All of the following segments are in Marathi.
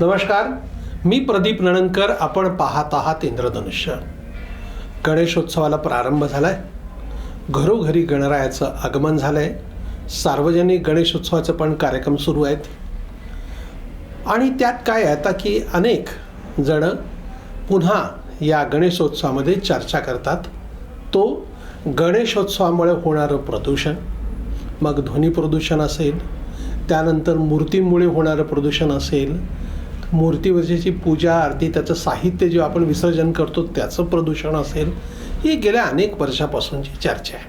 नमस्कार मी प्रदीप नणंकर आपण पाहत आहात इंद्रधनुष्य. गणेशोत्सवाला प्रारंभ झाला आहे घरोघरी गणरायाचं आगमन झालं आहे सार्वजनिक गणेशोत्सवाचे पण कार्यक्रम सुरू आहेत. आणि त्यात काय आता की अनेक जण पुन्हा या गणेशोत्सवामध्ये चर्चा करतात. तो गणेशोत्सवामुळे होणारं प्रदूषण मग ध्वनी प्रदूषण असेल त्यानंतर मूर्तीमुळे होणारं प्रदूषण असेल मूर्तीवरची पूजा आरती त्याचं साहित्य जे आपण विसर्जन करतो त्याचं प्रदूषण असेल ही गेल्या अनेक वर्षापासूनची चर्चा आहे.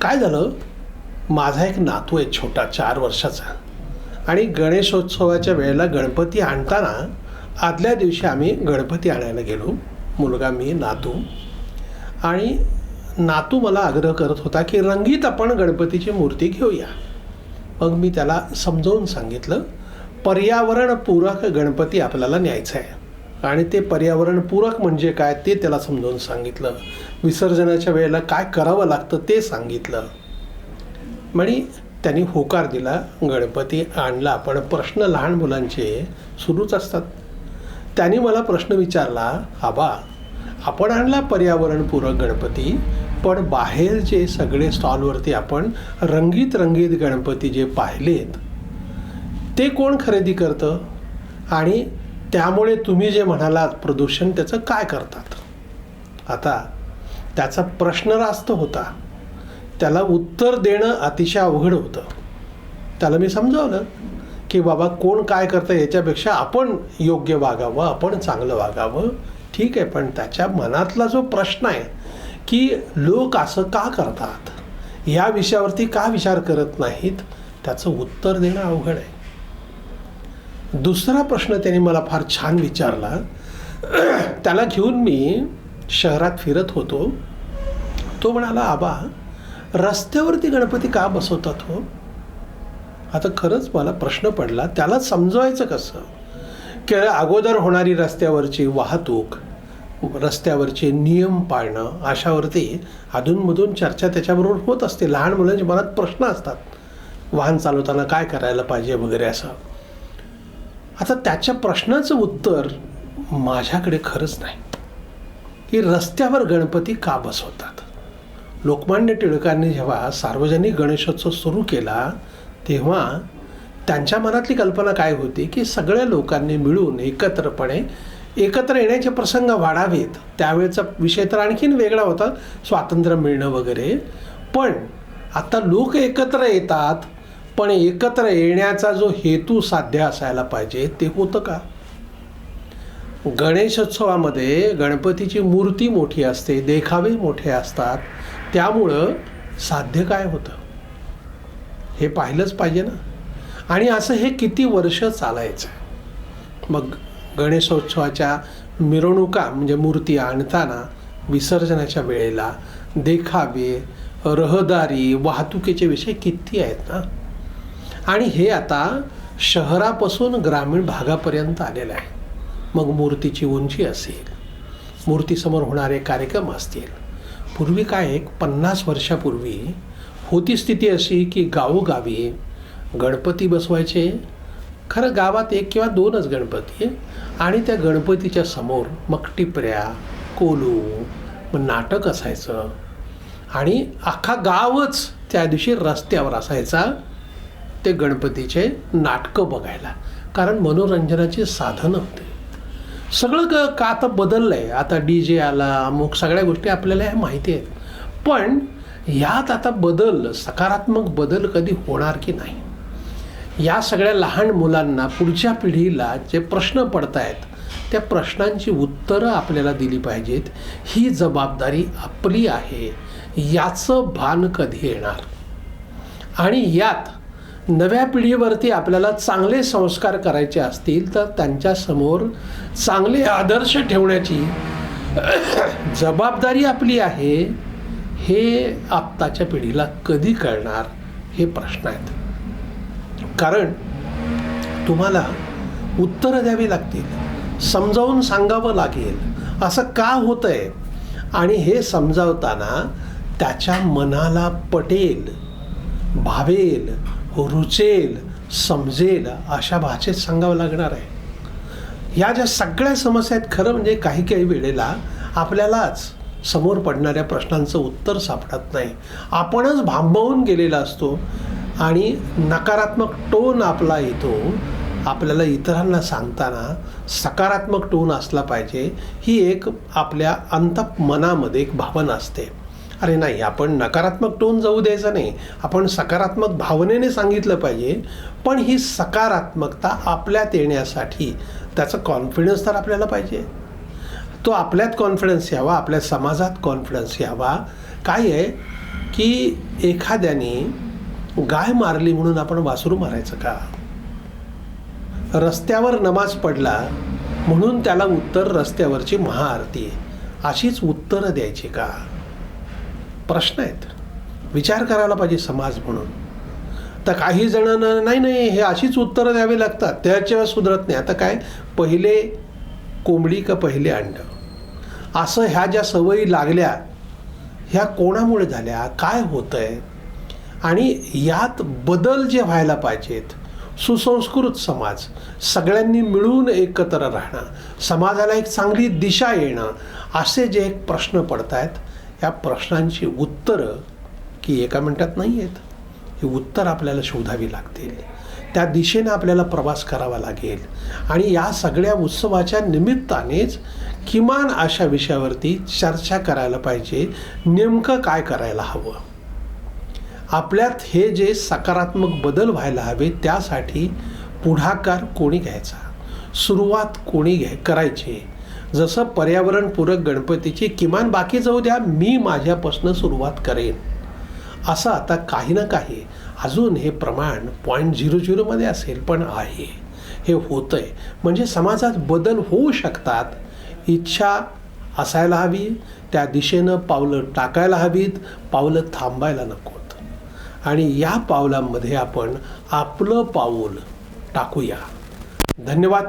काय झालं? माझा एक नातू आहे छोटा चार वर्षाचा. आणि गणेशोत्सवाच्या वेळेला गणपती आणताना आदल्या दिवशी आम्ही गणपती आणायला गेलो. मुलगा मी नातू. आणि नातू मला आग्रह करत होता की रंगीत आपण गणपतीची मूर्ती घेऊया. मग मी त्याला समजावून सांगितलं पर्यावरणपूरक गणपती आपल्याला न्यायचा आहे. आणि ते पर्यावरणपूरक म्हणजे काय ते त्याला समजावून सांगितलं. विसर्जनाच्या वेळेला काय करावं लागतं ते सांगितलं. म्हणे त्यांनी होकार दिला गणपती आणला पण प्रश्न लहान मुलांचे सुरूच असतात. त्यांनी मला प्रश्न विचारला आबा आपण आणला पर्यावरणपूरक गणपती पण बाहेर जे सगळे स्टॉलवरती आपण रंगीत रंगीत गणपती जे पाहिलेत ते कोण खरेदी करतं? आणि त्यामुळे तुम्ही जे म्हणालात प्रदूषण त्याचं काय करतात? आता त्याचा प्रश्न रास्त होता. त्याला उत्तर देणं अतिशय अवघड होतं. त्याला मी समजावलं की बाबा कोण काय करतं याच्यापेक्षा आपण योग्य वागावं आपण चांगलं वागावं. ठीक आहे पण त्याच्या मनातला जो प्रश्न आहे की लोक असं का करतात? या विषयावरती का विचार करत नाहीत? त्याचं उत्तर देणं अवघड आहे. दुसरा प्रश्न त्याने मला फार छान विचारला. त्याला घेऊन मी शहरात फिरत होतो. तो म्हणाला आबा रस्त्यावरती गणपती का बसवतात हो? आता खरंच मला प्रश्न पडला त्याला समजवायचं कसं? की अगोदर होणारी रस्त्यावरची वाहतूक रस्त्यावरचे नियम पाळणं अशावरती अधूनमधून चर्चा त्याच्याबरोबर होत असते. लहान मुलांच्या मनात प्रश्न असतात वाहन चालवताना काय करायला पाहिजे? वगैरे असं. आता त्याच्या प्रश्नाचं उत्तर माझ्याकडे खरंच नाही. की रस्त्यावर गणपती का बसवतात? लोकमान्य टिळकांनी जेव्हा सार्वजनिक गणेशोत्सव सुरू केला तेव्हा त्यांच्या मनातली कल्पना काय होती? की सगळ्या लोकांनी मिळून एकत्रपणे एकत्र येण्याचे प्रसंग वाढावेत. त्यावेळेचा विषय तर आणखीन वेगळा होता स्वातंत्र्य मिळणं वगैरे. पण आता लोक एकत्र येतात पण एकत्र येण्याचा जो हेतू साध्य असायला पाहिजे ते होतं का? गणेशोत्सवामध्ये गणपतीची मूर्ती मोठी असते देखावे मोठे असतात. त्यामुळं साध्य काय होतं? हे पाहिलंच पाहिजे ना? आणि असं हे किती वर्ष चालायचं? मग गणेशोत्सवाच्या मिरवणुका म्हणजे मूर्ती आणताना विसर्जनाच्या वेळेला देखावे रहदारी वाहतुकीचे विषय किती आहेत ना? आणि हे आता शहरापासून ग्रामीण भागापर्यंत आलेलं आहे. मग मूर्तीची उंची असेल मूर्तीसमोर होणारे कार्यक्रम असतील. पूर्वी काय एक पन्नास वर्षापूर्वी होती स्थिती अशी की गावोगावी गणपती बसवायचे. खरं गावात एक किंवा दोनच गणपती आणि त्या गणपतीच्या समोर मग टिपऱ्या कोलू मग नाटक असायचं. आणि अख्खा गावच त्या दिवशी रस्त्यावर असायचा. ते गणपतीचे नाटकं बघायला. कारण मनोरंजनाचे साधनं होते. सगळं क का आता बदललं आहे आता डी जे आला अमुक सगळ्या गोष्टी आपल्याला ह्या माहिती आहेत. पण यात आता बदल सकारात्मक बदल कधी होणार की नाही? या सगळ्या लहान मुलांना पुढच्या पिढीला जे प्रश्न पडत आहेत त्या प्रश्नांची उत्तरं आपल्याला दिली पाहिजेत. ही जबाबदारी आपली आहे. याचं भान कधी येणार? आणि यात नव्या पिढीवरती आपल्याला चांगले संस्कार करायचे असतील तर त्यांच्यासमोर चांगले आदर्श ठेवण्याची जबाबदारी आपली आहे हे आत्ताच्या पिढीला कधी कळणार? हे प्रश्न आहेत. कारण तुम्हाला उत्तरं द्यावी लागतील समजावून सांगावं लागेल. असं का होतं आहे आणि हे समजावताना त्याच्या मनाला पटेल भावेल रुचेल समजेल अशा भाषेत सांगावं लागणार आहे. या ज्या सगळ्या समस्या आहेत खरं म्हणजे काही काही वेळेला आपल्यालाच समोर पडणाऱ्या प्रश्नांचं उत्तर सापडत नाही. आपणच भांबवून गेलेला असतो आणि नकारात्मक टोन आपला येतो. आपल्याला इतरांना सांगताना सकारात्मक टोन असला पाहिजे ही एक आपल्या अंत मनामध्ये एक भावना असते. अरे नाही आपण नकारात्मक टोन जाऊ द्यायचा नाही. आपण सकारात्मक भावनेने सांगितलं पाहिजे पण ही सकारात्मकता आपल्यात येण्यासाठी त्याचा कॉन्फिडन्स तर आपल्याला पाहिजे. तो आपल्यात कॉन्फिडन्स यावा आपल्या समाजात कॉन्फिडन्स यावा. काय आहे? की एखाद्याने गाय मारली म्हणून आपण वासरू मारायचं का? रस्त्यावर नमाज पडला म्हणून त्याला उत्तर रस्त्यावरची महाआरती अशीच उत्तरं द्यायची का? प्रश्न आहेत. विचार करायला पाहिजे समाज म्हणून. तर काही जणांना नाही नाही हे अशीच उत्तरं द्यावी लागतात. त्याच्यावर सुधरत नाही. आता काय? पहिले कोंबडी का पहिले अंड? असं ह्या ज्या सवयी लागल्या ह्या कोणामुळे झाल्या? काय होतं आहे आणि यात बदल जे व्हायला पाहिजेत सुसंस्कृत समाज सगळ्यांनी मिळून एकत्र राहणं समाजाला एक चांगली दिशा येणं असे जे एक प्रश्न पडत आहेत या प्रश्नांची उत्तरं की एका मिनटात नाही आहेत. ही उत्तर आपल्याला शोधावी लागतील. त्या दिशेने आपल्याला प्रवास करावा लागेल. आणि या सगळ्या उत्सवाच्या निमित्तानेच किमान अशा विषयावरती चर्चा करायला पाहिजे. नेमकं काय करायला हवं? आपल्यात हे जे सकारात्मक बदल व्हायला हवे त्यासाठी पुढाकार कोणी घ्यायचा? सुरुवात कोणी घ्याय करायची? जसं पर्यावरणपूरक गणपतीची किमान बाकी जाऊ द्या मी माझ्यापासून सुरुवात करेन. असं आता काही ना काही अजून हे प्रमाण पॉईंट झिरो झिरोमध्ये असेल पण आहे. हे होतं आहे म्हणजे समाजात बदल होऊ शकतात. इच्छा असायला हवी त्या दिशेनं पावलं टाकायला हवीत पावलं थांबायला नकोत. आणि या पावलांमध्ये आपण आपलं पाऊल टाकूया. धन्यवाद.